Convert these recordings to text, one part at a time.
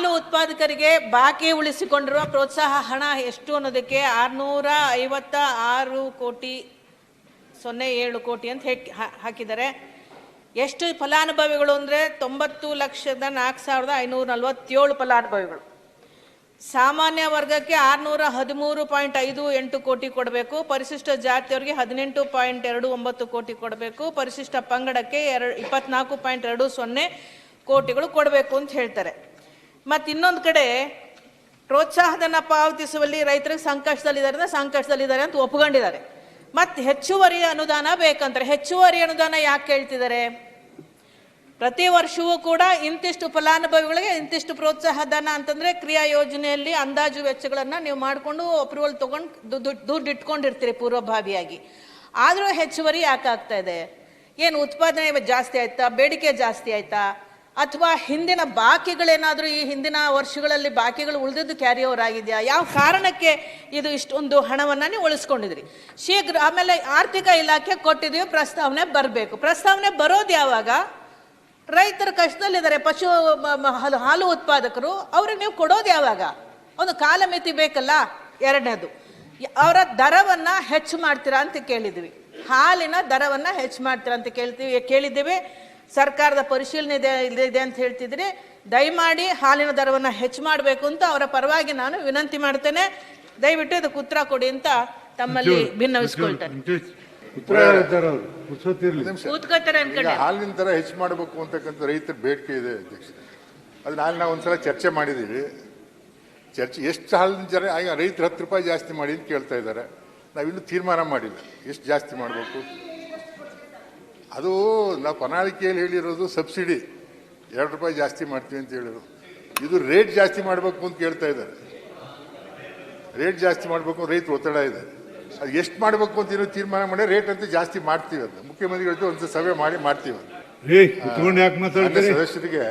ಹಾಲು ಉತ್ಪಾದಕರಿಗೆ ಬಾಕಿ ಉಳಿಸಿಕೊಂಡಿರುವ ಪ್ರೋತ್ಸಾಹ ಹಣ ಎಷ್ಟು ಅನ್ನೋದಕ್ಕೆ ಆರುನೂರ ಐವತ್ತ ಆರು ಕೋಟಿ, ಸೊನ್ನೆ ಏಳು ಕೋಟಿ ಅಂತ ಹೇಳಿ ಹಾಕಿದ್ದಾರೆ. ಎಷ್ಟು ಫಲಾನುಭವಿಗಳು ಅಂದರೆ ತೊಂಬತ್ತು ಲಕ್ಷದ ನಾಲ್ಕು ಸಾವಿರದ ಐನೂರ ನಲವತ್ತೇಳು ಫಲಾನುಭವಿಗಳು. ಸಾಮಾನ್ಯ ವರ್ಗಕ್ಕೆ ಆರುನೂರ ಹದಿಮೂರು ಪಾಯಿಂಟ್ ಐದು ಎಂಟು ಕೋಟಿ ಕೊಡಬೇಕು. ಪರಿಶಿಷ್ಟ ಜಾತಿಯವರಿಗೆ ಹದಿನೆಂಟು ಪಾಯಿಂಟ್ ಎರಡು ಒಂಬತ್ತು ಕೋಟಿ ಕೊಡಬೇಕು. ಪರಿಶಿಷ್ಟ ಪಂಗಡಕ್ಕೆ ಎರಡು ಇಪ್ಪತ್ನಾಲ್ಕು ಪಾಯಿಂಟ್ ಎರಡು ಸೊನ್ನೆ ಕೋಟಿಗಳು ಕೊಡಬೇಕು ಅಂತ ಹೇಳ್ತಾರೆ. ಮತ್ತು ಇನ್ನೊಂದು ಕಡೆ ಪ್ರೋತ್ಸಾಹಧನ ಪಾವತಿಸುವಲ್ಲಿ ರೈತರಿಗೆ ಸಂಕಷ್ಟದಲ್ಲಿದ್ದಾರೆ ಸಂಕಷ್ಟದಲ್ಲಿದ್ದಾರೆ ಅಂತ ಒಪ್ಕೊಂಡಿದ್ದಾರೆ. ಮತ್ತು ಹೆಚ್ಚುವರಿ ಅನುದಾನ ಬೇಕಂತಾರೆ. ಹೆಚ್ಚುವರಿ ಅನುದಾನ ಯಾಕೆ ಕೇಳ್ತಿದ್ದಾರೆ? ಪ್ರತಿ ವರ್ಷವೂ ಕೂಡ ಇಂತಿಷ್ಟು ಫಲಾನುಭವಿಗಳಿಗೆ ಇಂತಿಷ್ಟು ಪ್ರೋತ್ಸಾಹ ಧನ ಅಂತಂದ್ರೆ ಕ್ರಿಯಾ ಯೋಜನೆಯಲ್ಲಿ ಅಂದಾಜು ವೆಚ್ಚಗಳನ್ನು ನೀವು ಮಾಡಿಕೊಂಡು ಅಪ್ರೂವಲ್ ತೊಗೊಂಡು ದುಡ್ಡು ಇಟ್ಕೊಂಡಿರ್ತೀರಿ ಪೂರ್ವಭಾವಿಯಾಗಿ. ಆದರೂ ಹೆಚ್ಚುವರಿ ಯಾಕೆ ಆಗ್ತಾ ಇದೆ? ಏನು ಉತ್ಪಾದನೆ ಜಾಸ್ತಿ ಆಯ್ತಾ? ಬೇಡಿಕೆ ಜಾಸ್ತಿ ಆಯ್ತಾ? ಅಥವಾ ಹಿಂದಿನ ಬಾಕಿಗಳೇನಾದರೂ ಈ ಹಿಂದಿನ ವರ್ಷಗಳಲ್ಲಿ ಬಾಕಿಗಳು ಉಳಿದಿದ್ದು ಕ್ಯಾರಿ ಓವರ್ ಆಗಿದೆಯಾ? ಯಾವ ಕಾರಣಕ್ಕೆ ಇದು ಇಷ್ಟೊಂದು ಹಣವನ್ನು ನೀವು ಉಳಿಸ್ಕೊಂಡಿದ್ರಿ? ಶೀಘ್ರ ಆಮೇಲೆ ಆರ್ಥಿಕ ಇಲಾಖೆ ಕೊಟ್ಟಿದ್ದೀವಿ ಪ್ರಸ್ತಾವನೆ ಬರಬೇಕು. ಪ್ರಸ್ತಾವನೆ ಬರೋದು ಯಾವಾಗ? ರೈತರು ಕಷ್ಟದಲ್ಲಿದ್ದಾರೆ, ಪಶು ಹಾಲು ಉತ್ಪಾದಕರು, ಅವ್ರಿಗೆ ನೀವು ಕೊಡೋದು ಯಾವಾಗ? ಒಂದು ಕಾಲಮಿತಿ ಬೇಕಲ್ಲ? ಎರಡನೇದು. ಅವರ ದರವನ್ನು ಹೆಚ್ಚು ಮಾಡ್ತೀರಾ ಅಂತ ಕೇಳಿದ್ವಿ. ಹಾಲಿನ ದರವನ್ನು ಹೆಚ್ಚು ಮಾಡ್ತೀರಾ ಅಂತ ಕೇಳ್ತೀವಿ, ಕೇಳಿದ್ದೀವಿ. ಸರ್ಕಾರದ ಪರಿಶೀಲನೆ ಇದೆ ಇದೆ- ಇದೆ ಅಂತ ಹೇಳ್ತಿದ್ರಿ ದಯಮಾಡಿ ಹಾಲಿನ ದರವನ್ನು ಹೆಚ್ಚು ಮಾಡಬೇಕು ಅಂತ ಅವರ ಪರವಾಗಿ ನಾನು ವಿನಂತಿ ಮಾಡ್ತೇನೆ. ದಯವಿಟ್ಟು ಇದಕ್ಕೆ ಉತ್ತರ ಕೊಡಿ ಅಂತ ತಮ್ಮಲ್ಲಿ ಭಿನ್ನವಿಸ್ಕೊಳ್ತಾರೆ. ಕೂತ್ಕೋತಾರೆ ಅನ್ಕೊಂಡೆ. ಹಾಲಿನ ದರ ಹೆಚ್ಚು ಮಾಡಬೇಕು ಅಂತಕ್ಕಂಥ ರೈತರ ಬೇಡಿಕೆ ಇದೆ ಅಧ್ಯಕ್ಷ ಅದು ನಾನು ನಾವು ಒಂದ್ಸಲ ಚರ್ಚೆ ಮಾಡಿದ್ದೀವಿ. ಚರ್ಚೆ ಎಷ್ಟು ಹಾಲಿನ ಜನ ಈಗ ರೈತರು ಹತ್ತು ರೂಪಾಯಿ ಜಾಸ್ತಿ ಮಾಡಿ ಅಂತ ಕೇಳ್ತಾ ಇದ್ದಾರೆ. ನಾವಿನ್ನೂ ತೀರ್ಮಾನ ಮಾಡಿಲ್ಲ. ಎಷ್ಟು ಜಾಸ್ತಿ ಮಾಡಬೇಕು? ಅದು ನಾವು ಪ್ರಣಾಳಿಕೆಯಲ್ಲಿ ಹೇಳಿರೋದು ಸಬ್ಸಿಡಿ. ಎರಡು ರೂಪಾಯಿ ಜಾಸ್ತಿ ಮಾಡ್ತೀವಿ ಅಂತ ಹೇಳಿರೋದು ಇದು ರೇಟ್ ಜಾಸ್ತಿ ಮಾಡಬೇಕು ಅಂತ ಕೇಳ್ತಾ ಇದ್ದಾರೆ. ರೇಟ್ ಜಾಸ್ತಿ ಮಾಡಬೇಕು ರೈತ ಒತ್ತಡ ಇದೆ. ಅದು ಎಷ್ಟು ಮಾಡಬೇಕು ಅಂತ ಇನ್ನೂ ತೀರ್ಮಾನ ಮಾಡಿ ರೇಟ್ ಅಂತ ಜಾಸ್ತಿ ಮಾಡ್ತೀವಿ ಅದು ಮುಖ್ಯಮಂತ್ರಿಗಳ ಜೊತೆ ಒಂದು ಸಭೆ ಮಾಡಿ ಮಾಡ್ತೀವಿ ಸದಸ್ಯರಿಗೆ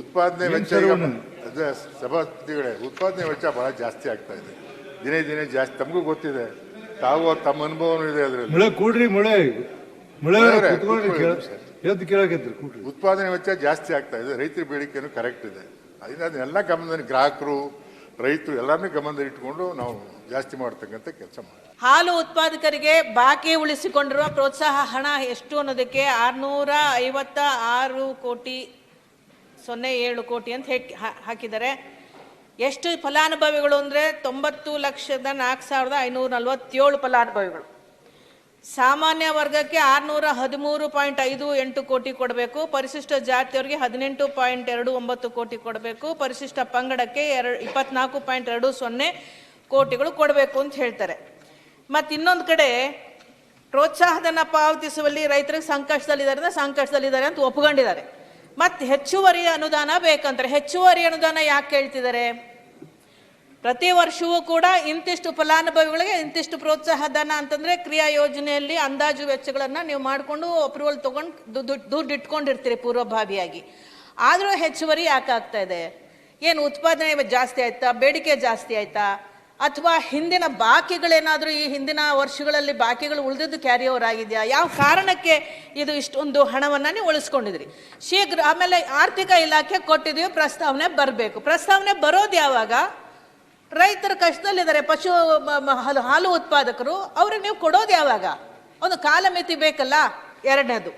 ಉತ್ಪಾದನೆ ಏನ್ ವೆಚ್ಚ ಸಭಾಪತಿಗಳೇ ಉತ್ಪಾದನೆ ವೆಚ್ಚ ಬಹಳ ಜಾಸ್ತಿ ಆಗ್ತಾ ಇದೆ. ದಿನೇ ದಿನೇ ಜಾಸ್ತಿ ತಮಗೂ ಗೊತ್ತಿದೆ. ತಾವು ತಮ್ಮ ಅನುಭವನೂ ಇದೆ ಅದರಲ್ಲಿ. ಎದ್ದು ಕೇಳಕತ್ರಿ ಉತ್ಪಾದನೆ ವೆಚ್ಚ ಜಾಸ್ತಿ ಆಗ್ತಾ ಇದೆ ರೈತರ ಬೇಡಿಕೆನೂ ಕರೆಕ್ಟ್ ಇದೆ. ಅದರಿಂದ ಅದನ್ನೆಲ್ಲ ಗಮನದಲ್ಲಿ ಗ್ರಾಹಕರು ರೈತರು ಎಲ್ಲರನ್ನೂ ಗಮನದಲ್ಲಿ ಇಟ್ಕೊಂಡು ನಾವು ಜಾಸ್ತಿ ಮಾಡ್ತಕ್ಕಂಥ ಕೆಲಸ ಮಾಡಿ ಹಾಲು ಉತ್ಪಾದಕರಿಗೆ ಬಾಕಿ ಉಳಿಸಿಕೊಂಡಿರುವ ಪ್ರೋತ್ಸಾಹ ಹಣ ಎಷ್ಟು ಅನ್ನೋದಕ್ಕೆ ಆರ್ನೂರ ಐವತ್ತ ಆರು ಕೋಟಿ ಸೊನ್ನೆ ಏಳು ಕೋಟಿ ಅಂತ ಹೇಳಿ ಹಾಕಿದ್ದಾರೆ. ಎಷ್ಟು ಫಲಾನುಭವಿಗಳು ಅಂದರೆ ತೊಂಬತ್ತು ಲಕ್ಷದ ನಾಲ್ಕು ಸಾವಿರದ ಐನೂರ ನಲವತ್ತೇಳು ಫಲಾನುಭವಿಗಳು. ಸಾಮಾನ್ಯ ವರ್ಗಕ್ಕೆ ಆರುನೂರ ಹದಿಮೂರು ಪಾಯಿಂಟ್ ಐದು ಎಂಟು ಕೋಟಿ ಕೊಡಬೇಕು. ಪರಿಶಿಷ್ಟ ಜಾತಿಯವರಿಗೆ ಹದಿನೆಂಟು ಪಾಯಿಂಟ್ ಎರಡು ಒಂಬತ್ತು ಕೋಟಿ ಕೊಡಬೇಕು. ಪರಿಶಿಷ್ಟ ಪಂಗಡಕ್ಕೆ ಎರಡು, ಇಪ್ಪತ್ನಾಲ್ಕು ಪಾಯಿಂಟ್ ಎರಡು ಸೊನ್ನೆ ಕೋಟಿಗಳು ಕೊಡಬೇಕು ಅಂತ ಹೇಳ್ತಾರೆ. ಮತ್ತು ಇನ್ನೊಂದು ಕಡೆ ಪ್ರೋತ್ಸಾಹಧನ ಪಾವತಿಸುವಲ್ಲಿ ರೈತರಿಗೆ ಸಂಕಷ್ಟದಲ್ಲಿದ್ದಾರೆ ಅಂದರೆ ಸಂಕಷ್ಟದಲ್ಲಿದ್ದಾರೆ ಅಂತ ಒಪ್ಕೊಂಡಿದ್ದಾರೆ. ಮತ್ತು ಹೆಚ್ಚುವರಿ ಅನುದಾನ ಬೇಕಂತಾರೆ. ಹೆಚ್ಚುವರಿ ಅನುದಾನ ಯಾಕೆ ಕೇಳ್ತಿದ್ದಾರೆ? ಪ್ರತಿ ವರ್ಷವೂ ಕೂಡ ಇಂತಿಷ್ಟು ಫಲಾನುಭವಿಗಳಿಗೆ ಇಂತಿಷ್ಟು ಪ್ರೋತ್ಸಾಹ ಧನ ಅಂತಂದ್ರೆ ಕ್ರಿಯಾ ಯೋಜನೆಯಲ್ಲಿ ಅಂದಾಜು ವೆಚ್ಚಗಳನ್ನು ನೀವು ಮಾಡಿಕೊಂಡು ಅಪ್ರೂವಲ್ ತೊಗೊಂಡು ದುಡ್ಡು ಇಟ್ಕೊಂಡಿರ್ತೀರಿ ಪೂರ್ವಭಾವಿಯಾಗಿ. ಆದರೂ ಹೆಚ್ಚುವರಿ ಯಾಕೆ ಆಗ್ತಾ ಇದೆ? ಏನು ಉತ್ಪಾದನೆ ಜಾಸ್ತಿ ಆಯ್ತಾ? ಬೇಡಿಕೆ ಜಾಸ್ತಿ ಆಯ್ತಾ? ಅಥವಾ ಹಿಂದಿನ ಬಾಕಿಗಳೇನಾದರೂ ಈ ಹಿಂದಿನ ವರ್ಷಗಳಲ್ಲಿ ಬಾಕಿಗಳು ಉಳಿದಿದ್ದು ಕ್ಯಾರಿ ಓವರ್ ಆಗಿದೆಯಾ? ಯಾವ ಕಾರಣಕ್ಕೆ ಇದು ಇಷ್ಟೊಂದು ಹಣವನ್ನು ನೀವು ಉಳಿಸ್ಕೊಂಡಿದ್ರಿ? ಶೀಘ್ರ ಆಮೇಲೆ ಆರ್ಥಿಕ ಇಲಾಖೆ ಕೊಟ್ಟಿದ್ದೀವಿ ಪ್ರಸ್ತಾವನೆ ಬರಬೇಕು. ಪ್ರಸ್ತಾವನೆ ಬರೋದು ಯಾವಾಗ? ರೈತರು ಕಷ್ಟದಲ್ಲಿದ್ದಾರೆ ಪಶು ಹಾಲು- ಹಾಲು ಉತ್ಪಾದಕರು ಅವ್ರಿಗೆ ನೀವು ಕೊಡೋದು ಯಾವಾಗ? ಒಂದು ಕಾಲಮಿತಿ ಬೇಕಲ್ಲ? ಎರಡನೇದು.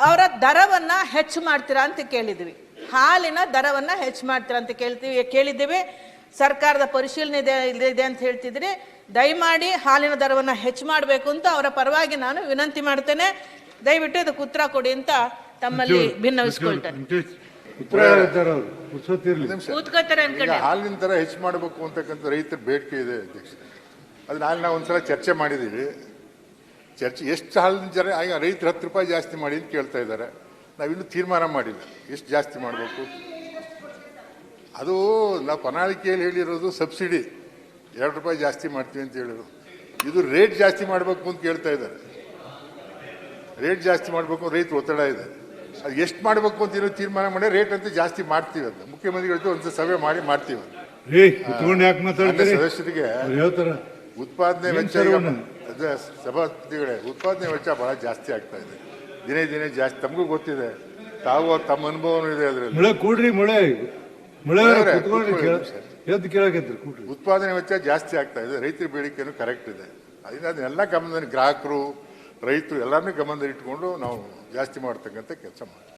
ಅವರ ದರವನ್ನು ಹೆಚ್ಚು ಮಾಡ್ತೀರಾ ಅಂತ ಕೇಳಿದ್ವಿ. ಹಾಲಿನ ದರವನ್ನು ಹೆಚ್ಚು ಮಾಡ್ತೀರಾ ಅಂತ ಕೇಳ್ತೀವಿ ಕೇಳಿದ್ದೀವಿ. ಸರ್ಕಾರದ ಪರಿಶೀಲನೆ ಇದೆ ಇದೆ- ಇದೆ ಅಂತ ಹೇಳ್ತಿದ್ರಿ. ದಯಮಾಡಿ ಹಾಲಿನ ದರವನ್ನು ಹೆಚ್ಚು ಮಾಡಬೇಕು ಅಂತ ಅವರ ಪರವಾಗಿ ನಾನು ವಿನಂತಿ ಮಾಡ್ತೇನೆ. ದಯವಿಟ್ಟು ಇದಕ್ಕೆ ಉತ್ತರ ಕೊಡಿ ಅಂತ ತಮ್ಮಲ್ಲಿ ಭಿನ್ನವಿಸ್ಕೊಳ್ತೇನೆ. ಕೂತ್ಕೋತಾರೆ ಈಗ ಅನ್ಕೊಂಡೆ. ಹಾಲಿನ ತರ ಹೆಚ್ಚು ಮಾಡಬೇಕು ಅಂತಕ್ಕಂಥ ರೈತರ ಬೇಡಿಕೆ ಇದೆ ಅಧ್ಯಕ್ಷ. ಅದನ್ನ ನಾನು ನಾವು ಒಂದ್ಸಲ ಚರ್ಚೆ ಮಾಡಿದ್ದೀವಿ ಚರ್ಚೆ ಎಷ್ಟು ಹಾಲಿನ ಜನ ಈಗ ರೈತರು ಹತ್ತು ರೂಪಾಯಿ ಜಾಸ್ತಿ ಮಾಡಿ ಅಂತ ಕೇಳ್ತಾ ಇದ್ದಾರೆ. ನಾವಿನ್ನೂ ತೀರ್ಮಾನ ಮಾಡಿಲ್ಲ. ಎಷ್ಟು ಜಾಸ್ತಿ ಮಾಡಬೇಕು? ಅದು ನಾವು ಪ್ರಣಾಳಿಕೆಯಲ್ಲಿ ಹೇಳಿರೋದು ಸಬ್ಸಿಡಿ. ಎರಡು ರೂಪಾಯಿ ಜಾಸ್ತಿ ಮಾಡ್ತೀವಿ ಅಂತ ಹೇಳಿದ್ರು. ಇದು ರೇಟ್ ಜಾಸ್ತಿ ಮಾಡಬೇಕು ಅಂತ ಕೇಳ್ತಾ ಇದ್ದಾರೆ. ರೇಟ್ ಜಾಸ್ತಿ ಮಾಡಬೇಕು ರೈತರು ಒತ್ತಡ ಇದೆ. ಅದು ಎಷ್ಟು ಮಾಡಬೇಕು ಅಂತ ಏನೋ ತೀರ್ಮಾನ ಮಾಡಿ ರೇಟ್ ಅಂತ ಜಾಸ್ತಿ ಮಾಡ್ತೀವಿ ಅದು. ಮುಖ್ಯಮಂತ್ರಿಗಳ ಜೊತೆ ಒಂದು ಸಭೆ ಮಾಡಿ ಮಾಡ್ತೀವಿ ಮಾತಾಡ್ತೀರಿ? ಸದಸ್ಯರಿಗೆ ಉತ್ಪಾದನೆ ವೆಚ್ಚ ಈಗ ಅದೇ ಸಭಾಪತಿಗಳೇ ಉತ್ಪಾದನೆ ವೆಚ್ಚ ಬಹಳ ಜಾಸ್ತಿ ಆಗ್ತಾ ಇದೆ. ದಿನೇ ದಿನೇ ಜಾಸ್ತಿ ತಮಗೂ ಗೊತ್ತಿದೆ. ತಾವು ತಮ್ಮ ಅನುಭವನೂ ಇದೆ ಅದರಲ್ಲಿ. ಮಳೆ ಕೂಡ್ರಿ ಮಳೆ. ಮಳೆ ಮಳೆಯವರೇ, ಕುತ್ಕೊಂಡು ಕೂತ್ಕೊಳ್ಳಿ ಕೇಳ ಸರ್. ಎದ್ದು ಕೇಳಾಕತ್ರಿ ಕೂಡ್ರಿ. ಉತ್ಪಾದನೆ ವೆಚ್ಚ ಜಾಸ್ತಿ ಆಗ್ತಾ ಇದೆ. ರೈತರ ಬೇಡಿಕೆನೂ ಕರೆಕ್ಟ್ ಇದೆ. ಅದರಿಂದ ಅದನ್ನೆಲ್ಲ ಗಮನದಲ್ಲಿ ಗ್ರಾಹಕರು ರೈತರು ಎಲ್ಲರನ್ನೂ ಗಮನದಲ್ಲಿ ಇಟ್ಕೊಂಡು ನಾವು ಜಾಸ್ತಿ ಮಾಡ್ತಕ್ಕಂಥ ಕೆಲಸ ಮಾಡ್ತೀವಿ